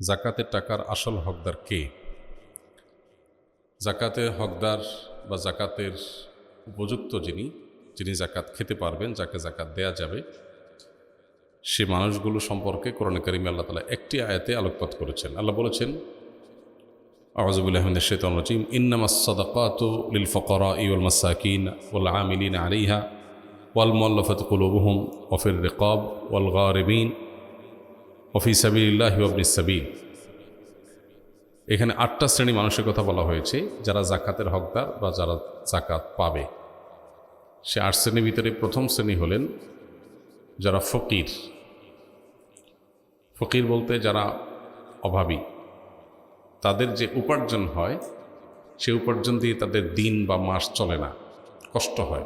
জাকাতের টাকার আসল হকদার কে? জাকাতের হকদার বা জাকাতের উপযুক্ত যিনি যিনি জাকাত খেতে পারবেন, যাকে জাকাত দেয়া যাবে, সে মানুষগুলো সম্পর্কে কোরআন করিম আল্লাহ তালা একটি আয়াতে আলোকপাত করেছেন। আল্লাহ বলেছেন আওয়াজবুল্লাহমিন শেতন রজিম ইন্নামা সদাকাত লিল ফকরা ইউল মাসাকিন ওল আমিলিন আলিহা ওয়াল মোল্লফত কুলুবহুম ওফির রেকব ওয়াল গারিবিন ওফি সাবিল্লাহ ওবনি সাবিল। এখানে আটটা শ্রেণি মানুষের কথা বলা হয়েছে, যারা জাকাতের হকদার বা যারা জাকাত পাবে। সে আট শ্রেণির ভিতরে প্রথম শ্রেণি হলেন যারা ফকির। ফকির বলতে যারা অভাবী। তাদের যে উপার্জন হয়, সে উপার্জন দিয়ে তাদের দিন বা মাস চলে না। কষ্ট হয়,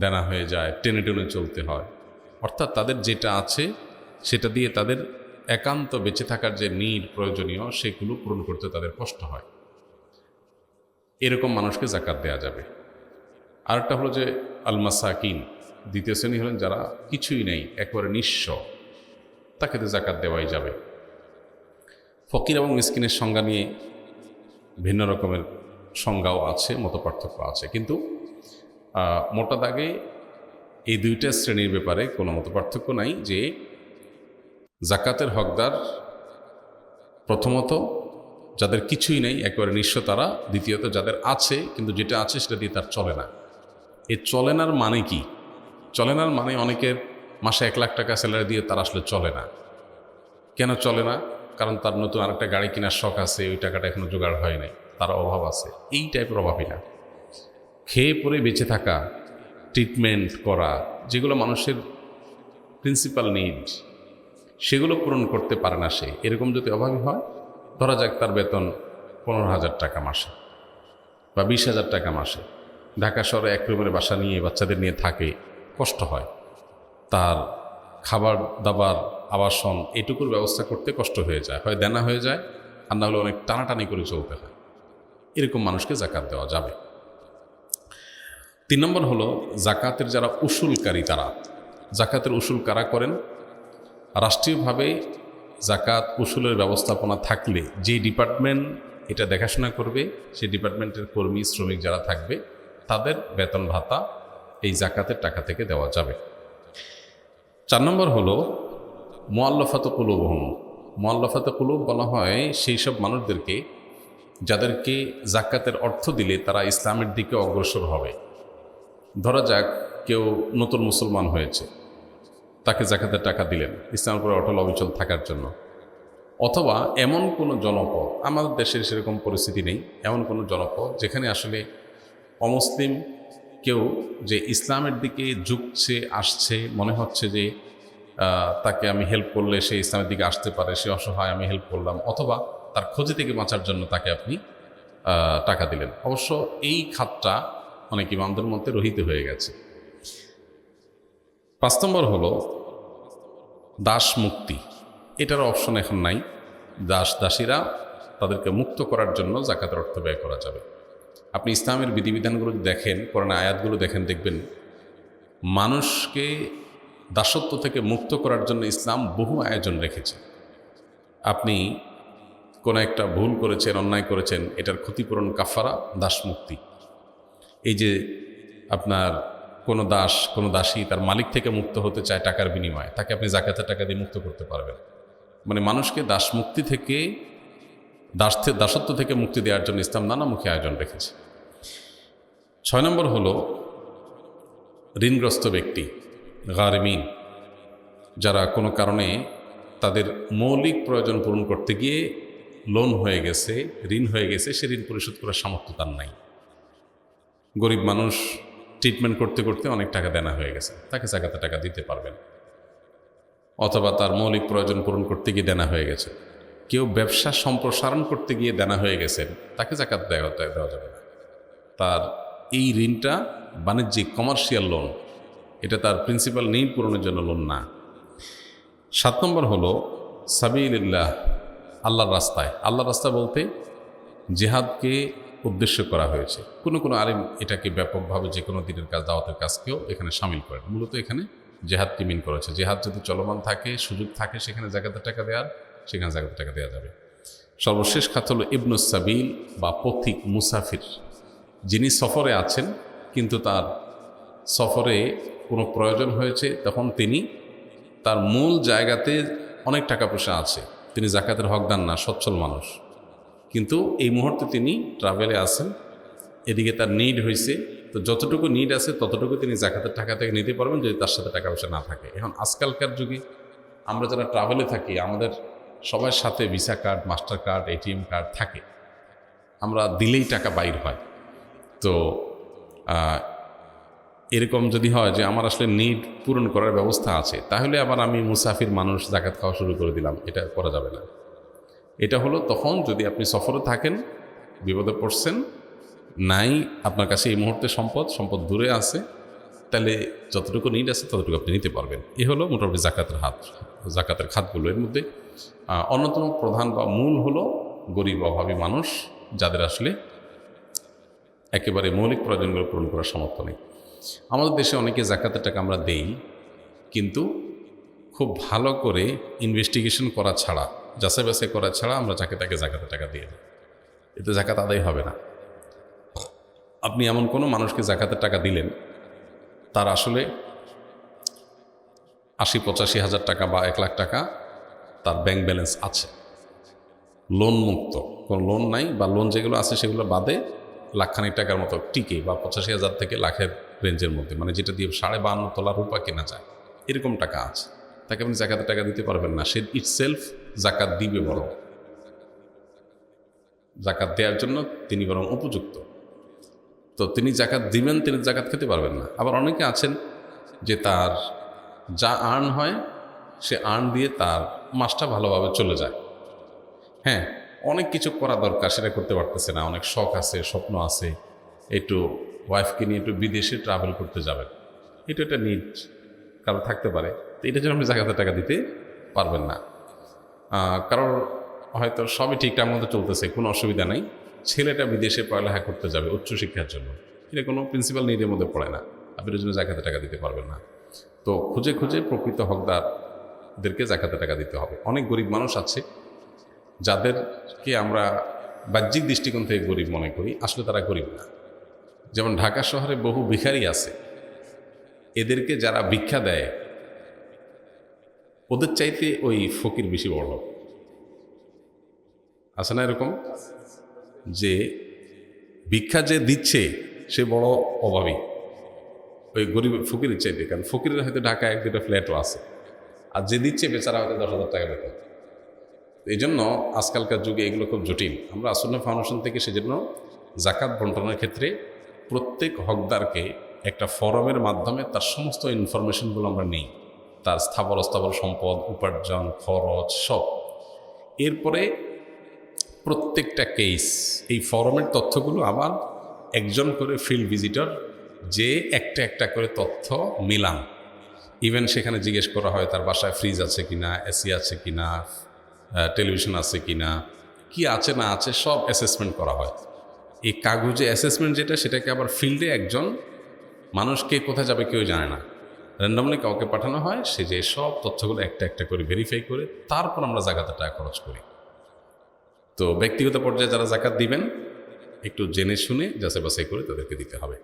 দেনা হয়ে যায়, টেনে টেনে চলতে হয়। অর্থাৎ তাদের যেটা আছে, সেটা দিয়ে তাদের একান্ত বেঁচে থাকার যে নিড প্রয়োজনীয়, সেগুলো পূরণ করতে তাদের কষ্ট হয়। এরকম মানুষকে জাকাত দেওয়া যাবে। আরেকটা হলো যে আলমাসাকিন, দ্বিতীয় শ্রেণি হলেন যারা কিছুই নেই, একবারে নিঃস্ব। তাকে তো জাকাত দেওয়াই যাবে। ফকির এবং মিসকিনের সংজ্ঞা নিয়ে ভিন্ন রকমের সংজ্ঞাও আছে, মত পার্থক্য আছে। কিন্তু মোটা দাগে এই দুইটা শ্রেণির ব্যাপারে কোনো মত পার্থক্য নাই যে জাকাতের হকদার প্রথমত, যাদের কিছুই নেই, একেবারে নিঃস্ব তারা। দ্বিতীয়ত, যাদের আছে, কিন্তু যেটা আছে সেটা দিয়ে তার চলে না। এই চলেনার মানে কি? চলেনার মানে অনেকের মাসে এক লাখ টাকা স্যালারি দিয়ে তার আসলে চলে না। কেন চলে না? কারণ তার নতুন আরেকটা গাড়ি কেনার শখ আছে, ওই টাকাটা এখনও জোগাড় হয় নাই। তার অভাব আছে। এই টাইপের অভাবই না। খেয়ে পরে বেঁচে থাকা ট্রিটমেন্ট করা, যেগুলো মানুষের প্রিন্সিপাল নিড সেগুলো পূরণ করতে পারে না সে। এরকম যদি অভাবী হয়, ধরা যাক তার বেতন পনেরো হাজার টাকা মাসে বা বিশ হাজার টাকা মাসে। ঢাকা শহরে এক রুমের বাসা নিয়ে বাচ্চাদের নিয়ে থাকে, কষ্ট হয়। তার খাবার দাবার, আবাসন এটুকুর ব্যবস্থা করতে কষ্ট হয়ে যায়, হয় দেনা হয়ে যায়, আর না হলে অনেক টানাটানি করে চলতে হয়। এরকম মানুষকে জাকাত দেওয়া যাবে। তিন নম্বর হলো, জাকাতের যারা উসুলকারী তারা, জাকাতের উসুল কারা করেন? রাষ্ট্রীয়ভাবে জাকাত উসুলের ব্যবস্থাপনা থাকলে যে ডিপার্টমেন্ট এটা দেখাশোনা করবে সেই ডিপার্টমেন্টের কর্মী, শ্রমিক যারা থাকবে, তাদের বেতন ভাতা এই জাকাতের টাকা থেকে দেওয়া যাবে। চার নম্বর হলো মোয়াল্লফাত কুলুব হম মোয়াল্লফাত কুলুব বলা হয় সেই সব মানুষদেরকে যাদেরকে জাকাতের অর্থ দিলে তারা ইসলামের দিকে অগ্রসর হবে। ধরা যাক কেউ নতুন মুসলমান হয়েছে। তাকে জাকাতের টাকা দিলেন। ইসলামের উপরে অটল অবিচল থাকার জন্য। অথবা এমন কোনো জনপদ, আমাদের দেশের সেরকম পরিস্থিতি নেই, এমন কোনো জনপদ যেখানে আসলে অমুসলিম কেউ যে ইসলামের দিকে ঝুঁকছে, আসছে, মনে হচ্ছে যে তাকে আমি হেল্প করলে সে ইসলামের দিকে আসতে পারে, সে অসহায়, আমি হেল্প করলাম, অথবা তার ক্ষতি থেকে বাঁচার জন্য তাকে আপনি টাকা দিলেন। অবশ্য এই খাতটা অনেক ইমামদের মধ্যে রহিত হয়ে গেছে। পাঁচ নম্বর হলো দাস মুক্তি। এটার অপশন এখন নাই। দাস, দাসীরা তাদেরকে মুক্ত করার জন্য জাকাতের অর্থ ব্যয় করা যাবে। আপনি ইসলামের বিধিবিধানগুলো দেখেন কোরআন আয়াতগুলো দেখেন, দেখবেন মানুষকে দাসত্ব থেকে মুক্ত করার জন্য ইসলাম বহু আয়োজন রেখেছে। আপনি কোনো একটা ভুল করেছেন, অন্যায় করেছেন, এটার ক্ষতিপূরণ কাফারা, দাস মুক্তি। এই যে আপনার কোনো দাস, কোনো দাসী তার মালিক থেকে মুক্ত হতে চায় টাকার বিনিময়ে। তাকে আপনি জাকাতের টাকা দিয়ে মুক্ত করতে পারবেন। মানে মানুষকে দাস মুক্তি থেকে দাস দাসত্ব থেকে মুক্তি দেওয়ার জন্য ইসলাম নানামুখী আয়োজন রেখেছে। ছয় নম্বর হলো ঋণগ্রস্ত ব্যক্তি, গারমিন, যারা কোনো কারণে তাদের মৌলিক প্রয়োজন পূরণ করতে গিয়ে লোন হয়ে গেছে, ঋণ হয়ে গেছে, সে ঋণ পরিশোধ করার সামর্থ্য তার নাই। গরিব মানুষ ট্রিটমেন্ট করতে করতে অনেক টাকা দেনা হয়ে গেছে। তাকে জাকাতে টাকা দিতে পারবেন। অথবা তার মৌলিক প্রয়োজন পূরণ করতে গিয়ে দেনা হয়ে গেছে। কেউ ব্যবসা সম্প্রসারণ করতে গিয়ে দেনা হয়ে গেছেন তাকে জাকাত দেওয়া দেওয়া যাবে না। তার এই ঋণটা বাণিজ্যিক কমার্শিয়াল লোন এটা তার প্রিন্সিপাল নেই, পূরণের জন্য লোন না। সাত নম্বর হলো সাবিল্লাহ আল্লাহর রাস্তায়। আল্লাহর রাস্তা বলতে জেহাদকে উদ্দেশ্য করা হয়েছে। কোনো কোনো আলিম এটাকে ব্যাপকভাবে যে কোনো দিনের কাজ, দাওয়াতের কাজকেও এখানে সামিল করেন মূলত এখানে জেহাদকে মিন করেছে। জেহাদ যদি চলমান থাকে, সুযোগ থাকে, সেখানে জাকাতের টাকা দেওয়ার, সেখানে জাকাতের টাকা দেওয়া যাবে। সর্বশেষ খাত হলো ইবনুস সাবিল বা পথিক মুসাফির। যিনি সফরে আছেন, কিন্তু তার সফরে কোনো প্রয়োজন হয়েছে, তখন তিনি তার মূল জায়গাতে অনেক টাকা পয়সা আছে। তিনি জাকাতের হকদান না, সচ্ছল মানুষ। কিন্তু এই মুহূর্তে তিনি ট্রাভেলে আছেন। এদিকে তার নিড হয়েছে। তো যতটুকু নিড আছে, ততটুকু তিনি জাকাতের টাকা থেকে নিতে পারবেন যদি তার সাথে টাকা পয়সা না থাকে। এখন আজকালকার যুগে আমরা যারা ট্রাভেলে থাকি, আমাদের সবার সাথে Visa card Mastercard ATM card থাকে। আমরা দিলেই টাকা বাইর হয়। তো এরকম যদি হয় যে আমার আসলে নিড পূরণ করার ব্যবস্থা আছে, তাহলে আবার আমি মুসাফির মানুষ জাকাত খাওয়া শুরু করে দিলাম। এটা করা যাবে না। এটা হলো তখন যদি আপনি সফরে থাকেন, বিপদে পড়ছেন, নাই আপনার কাছে এই মুহূর্তে সম্পদ সম্পদ দূরে আছে, তাহলে যতটুকু নিড আছে ততটুকু আপনি নিতে পারবেন। এ হলো মোটামুটি জাকাতের হাত, জাকাতের খাতগুলো। এর মধ্যে অন্যতম প্রধান বা মূল হলো গরিব অভাবী মানুষ, যাদের আসলে একেবারে মৌলিক প্রয়োজনগুলো পূরণ করার সামর্থ্য নেই। আমাদের দেশে অনেকে জাকাতের টাকা আমরা দেই, কিন্তু খুব ভালো করে ইনভেস্টিগেশন করা ছাড়া, যাচাই বাছাই করা ছাড়া আমরা যাকে তাকে জাকাতের টাকা দিয়ে দিই। এতে জাকাত আদায় হবে না। আপনি এমন কোনো মানুষকে জাকাতের টাকা দিলেন, তার আসলে আশি পঁচাশি হাজার টাকা বা এক লাখ টাকা তার ব্যাংক ব্যালেন্স আছে। লোন মুক্ত। কোনো লোন নাই বা লোন যেগুলো আছে সেগুলো বাদে লাখখানিক টাকার মতো টিকে বা পঁচাশি হাজার থেকে লাখের রেঞ্জের মধ্যে মানে যেটা দিয়ে সাড়ে বান্ন তোলা রূপা কেনা যায়, এরকম টাকা আছে। তাকে আপনি জাকাতের টাকা দিতে পারবেন না। সে ইট সেলফ জাকাত দিবে বরং। জাকাত দেওয়ার জন্য তিনি বরং উপযুক্ত। তো তিনি জাকাত দিবেন, তিনি জাকাত খেতে পারবেন না। আবার অনেকে আছেন যে তার যা আর্ন হয়, সে আর্ন দিয়ে তার মাসটা ভালোভাবে চলে যায়। হ্যাঁ অনেক কিছু করা দরকার, সেটা করতে পারতেছে না। অনেক শখ আছে, স্বপ্ন আছে। একটু ওয়াইফকে নিয়ে একটু বিদেশে ট্রাভেল করতে যাবেন। এটা একটা নিড কারও থাকতে পারে। তো এটার জন্য আপনি জাকাতের টাকা দিতে পারবেন না। কারণ হয়তো সবই ঠিকঠাক মতো চলতেছে, কোনো অসুবিধা নেই। ছেলেটা বিদেশে পড়ালেখা করতে যাবে উচ্চশিক্ষার জন্য। এটা কোনো প্রিন্সিপাল নিডের মধ্যে পড়ে না। আপনি জন্য জাকাতে টাকা দিতে পারবেন না। তো খুঁজে খুঁজে প্রকৃত হকদারদেরকে জাকাতে টাকা দিতে হবে। অনেক গরিব মানুষ আছে, যাদেরকে আমরা বাহ্যিক দৃষ্টিকোণ থেকে গরিব মনে করি। আসলে তারা গরিব না। যেমন ঢাকা শহরে বহু ভিখারি আছে। এদেরকে যারা ভিক্ষা দেয় ওদের চাইতে ওই ফকির বেশি বড় আছে না এরকম? যে ভিক্ষা যে দিচ্ছে, সে বড় অভাবী। ওই গরিব ফকিরের চাইতে, কারণ ফকিরের হয়তো ঢাকায় এক দুটো ফ্ল্যাটও আছে। আর যে দিচ্ছে বেচারা হয়তো দশ হাজার টাকা বেতন। এই জন্য আজকালকার যুগে এগুলো খুব জটিল। আমরা আসন্ন ফাউন্ডেশন থেকে সেজন্য জাকাত বন্টনের ক্ষেত্রে প্রত্যেক হকদারকে একটা ফরমের মাধ্যমে তার সমস্ত ইনফরমেশনগুলো আমরা নিই। তার স্থাবর অস্থাবর সম্পদ, উপার্জন, খরচ, সব। এরপরে প্রত্যেকটা কেস এই ফরমের তথ্যগুলো আবার একজন করে ফিল্ড ভিজিটর যে একটা একটা করে তথ্য মিলান ইভেন সেখানে জিজ্ঞেস করা হয়, তার বাসায় ফ্রিজ আছে কি না এসি আছে কি না টেলিভিশন আছে কি না কী আছে না আছে, সব অ্যাসেসমেন্ট করা হয়। এই কাগজে অ্যাসেসমেন্ট যেটা, সেটাকে আবার ফিল্ডে একজন মানুষকে কোথায় যাবে কেউ জানে না। র্যান্ডমলি কাউকে পাঠানো হয়, সে যে সব তথ্যগুলো একটা একটা করে ভেরিফাই করে, তারপর আমরা জাকাতে টাকা খরচ করি। তো ব্যক্তিগত পর্যায়ে যারা জাকাত দিবেন, একটু জেনে শুনে যাচাই বাছাই করে তাদেরকে দিতে হবে।